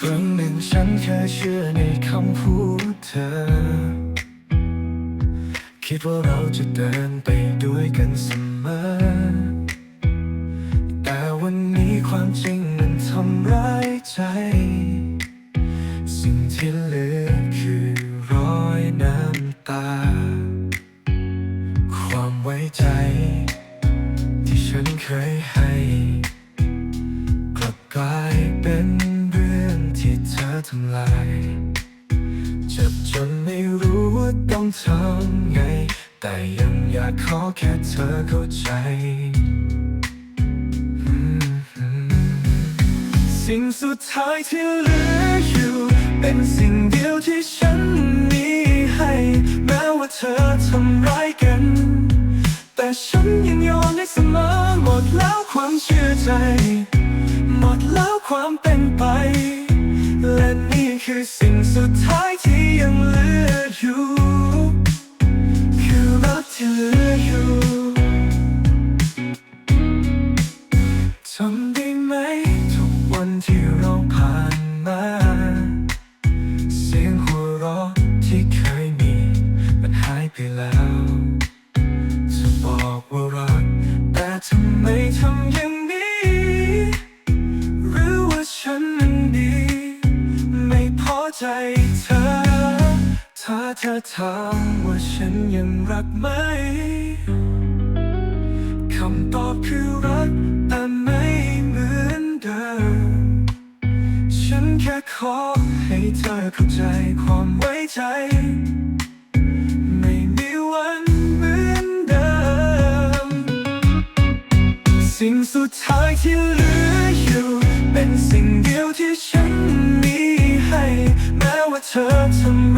ครั้งหนึ่งฉันเคยเชื่อในคำพูดเธอ คิดว่าเราจะเดินไปด้วยกันเสมอ แต่วันนี้ความจริงมันทำร้ายใจ สิ่งที่เหลือคือรอยน้ำตา ความไว้ใจ ที่ฉันเคยให้ กลับกลาย ทำลาย เจ็บจนไม่รู้ว่าต้องทำไง แต่ยังอยากขอแค่เธอเข้าใจสิ่งสุดท้ายที่เหลืออยู่ เป็นสิ่งเดียวที่ฉันมีให้ แม้ว่าเธอทำร้ายกัน แต่ฉันยังยอมได้เสมอหมดแล้วความเชื่อใจ หมดแล้วความเป็นไป คือสิ่งสุดท้ายที่ยังเหลืออยู่ คือรักที่เหลืออยู่ทำได้ไหม ทุกวันที่เราผ่านมา เสียงหัวเราะ เธอ ถ้าเธอถามว่าฉันยังรักไหม คำตอบคือรักแต่ไม่เหมือนเดิม ฉันแค่ขอให้เธอเข้าใจความไว้ใจ ไม่มีวันเหมือนเดิม สิ่งสุดท้ายที่เหลืออยู่ เป็นสิ่งเดียวที่ฉัน เธอทำ